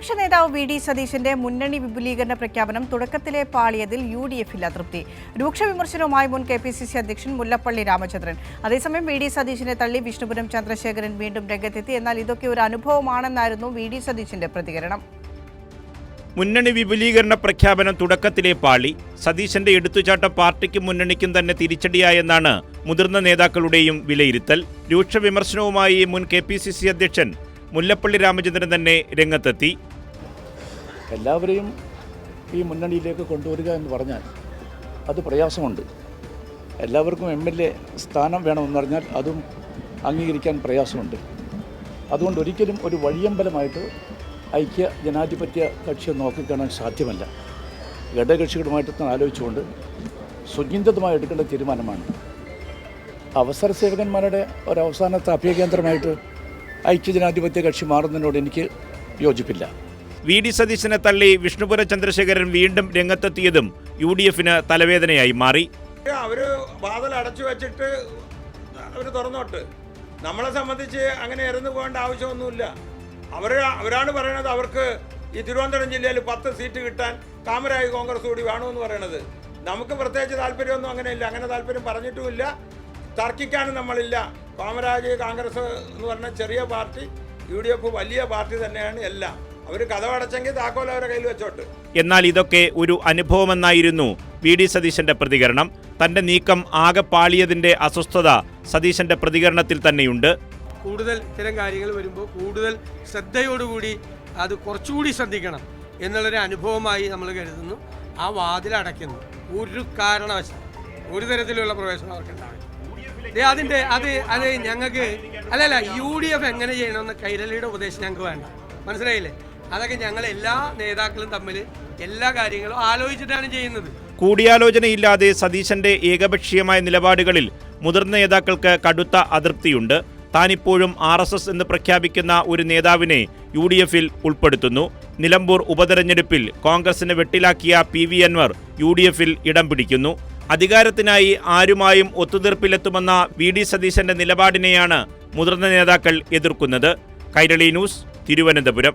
പ്രതിപക്ഷ നേതാവ് V D സതീശന്റെ മുന്നണി വിപുലീകരണ പ്രഖ്യാപനം തുടക്കത്തിലെ പാളിയതിൽ യു ഡി എഫിൽ അതൃപ്തി. രൂക്ഷ വിമർശനവുമായി മുൻ കെ പി സി സി അധ്യക്ഷൻ മുല്ലപ്പള്ളി രാമചന്ദ്രൻ. അതേസമയം വി ഡി സതീശിനെ തള്ളി വിഷ്ണുപുരം ചന്ദ്രശേഖരൻ വീണ്ടും രംഗത്തെത്തി. എന്നാൽ ഇതൊക്കെ ഒരു അനുഭവമാണെന്നായിരുന്നു വി ഡി സതീശന്റെ പ്രതികരണം. മുന്നണി വിപുലീകരണ പ്രഖ്യാപനം തുടക്കത്തിലെ പാളി. സതീശന്റെ എടുത്തുചാട്ട പാർട്ടിക്കും മുന്നണിക്കും തന്നെ തിരിച്ചടിയായെന്നാണ് മുതിർന്ന നേതാക്കളുടെയും വിലയിരുത്തൽ. രൂക്ഷ വിമർശനവുമായി മുൻ കെ പി സി സി അധ്യക്ഷൻ മുല്ലപ്പള്ളി രാമചന്ദ്രൻ തന്നെ രംഗത്തെത്തി. എല്ലാവരെയും ഈ മുന്നണിയിലേക്ക് കൊണ്ടുവരിക എന്ന് പറഞ്ഞാൽ അത് പ്രയാസമുണ്ട്. എല്ലാവർക്കും എം എൽ എ സ്ഥാനം വേണമെന്ന് പറഞ്ഞാൽ അതും അംഗീകരിക്കാൻ പ്രയാസമുണ്ട്. അതുകൊണ്ട് ഒരിക്കലും ഒരു വഴിയമ്പലമായിട്ട് ഐക്യ ജനാധിപത്യ കക്ഷിയെ നോക്കിക്കാണാൻ സാധ്യമല്ല. ഘടകകക്ഷികളുമായിട്ട് തന്നെ ആലോചിച്ചുകൊണ്ട് സുചിന്തിതമായി എടുക്കേണ്ട തീരുമാനമാണ്. അവസര സേവകന്മാരുടെ ഒരവസാനത്തെ അഭയകേന്ദ്രമായിട്ട് ഐക്യജനാധിപത്യ കക്ഷി മാറുന്നതിനോട് എനിക്ക് യോജിപ്പില്ല. വി ഡി സതീശനെ തള്ളി വിഷ്ണുപുര ചന്ദ്രശേഖരൻ വീണ്ടും രംഗത്തെത്തിയതും യു ഡി എഫിന് തലവേദനയായി മാറി. അവർ വാതിൽ അടച്ചു വെച്ചിട്ട് അവർ തുറന്നോട്ട്. നമ്മളെ സംബന്ധിച്ച് അങ്ങനെ ഇറന്നു പോകേണ്ട ആവശ്യമൊന്നുമില്ല. അവർ അവരാണ് പറയണത് അവർക്ക് ഈ തിരുവനന്തപുരം ജില്ലയിൽ പത്ത് സീറ്റ് കിട്ടാൻ കാമരായി കോൺഗ്രസ് കൂടി വേണമെന്ന് പറയണത്. നമുക്ക് പ്രത്യേകിച്ച് താല്പര്യമൊന്നും അങ്ങനെ ഇല്ല അങ്ങനെ താല്പര്യം പറഞ്ഞിട്ടുമില്ല. തർക്കിക്കാനും നമ്മളില്ല. കാമരാജ് കോൺഗ്രസ് എന്ന് പറഞ്ഞ ചെറിയ പാർട്ടി യു ഡി എഫ് വലിയ പാർട്ടി തന്നെയാണ് എല്ലാം. അവർ കഥവടച്ചെങ്കിൽ താക്കോൽ അവരുടെ കയ്യിൽ വെച്ചോട്ട്. എന്നാൽ ഇതൊക്കെ ഒരു അനുഭവമെന്നായിരുന്നു വി ഡി സതീശന്റെ പ്രതികരണം. തന്റെ നീക്കം ആകെ പാളിയതിന്റെ അസ്വസ്ഥത സതീശന്റെ പ്രതികരണത്തിൽ തന്നെയുണ്ട്. കൂടുതൽ ഇത്തരം കാര്യങ്ങൾ വരുമ്പോൾ കൂടുതൽ ശ്രദ്ധയോടുകൂടി അത് കുറച്ചുകൂടി ശ്രദ്ധിക്കണം എന്നുള്ളൊരു അനുഭവമായി നമ്മൾ കരുതുന്നു. ആ വാതിൽ അടയ്ക്കുന്നു. ഒരു കാരണവശാലും ഒരു തരത്തിലുള്ള പ്രവേശനം അവർക്ക് അതിന്റെ അത് അത് ഞങ്ങൾക്ക് അല്ലല്ല യു ഡി എഫ് എങ്ങനെ ചെയ്യണമെന്ന് കൈരളിയുടെ ഉപദേശം ഞങ്ങൾക്ക് വേണ്ട. മനസ്സിലായില്ലേ? അതൊക്കെ ഞങ്ങൾ എല്ലാ നേതാക്കളും തമ്മിൽ എല്ലാ കാര്യങ്ങളും ആലോചിച്ചിട്ടാണ് ചെയ്യുന്നത്. കൂടിയാലോചനയില്ലാതെ സതീശന്റെ ഏകപക്ഷീയമായ നിലപാടുകളിൽ മുതിർന്ന നേതാക്കൾക്ക് കടുത്ത അതൃപ്തിയുണ്ട്. താനിപ്പോഴും ആർ എസ് എസ് എന്ന് പ്രഖ്യാപിക്കുന്ന ഒരു നേതാവിനെ യു ഡി എഫിൽ ഉൾപ്പെടുത്തുന്നു. നിലമ്പൂർ ഉപതെരഞ്ഞെടുപ്പിൽ കോൺഗ്രസിനെ വെട്ടിലാക്കിയ P V Anvar U D എഫിൽ ഇടം പിടിക്കുന്നു. അധികാരത്തിനായി ആരുമായും ഒത്തുതീർപ്പിലെത്തുമെന്ന വി ഡി സതീശന്റെ നിലപാടിനെയാണ് മുതിർന്ന നേതാക്കൾ എതിർക്കുന്നത്. കൈരളി ന്യൂസ് തിരുവനന്തപുരം.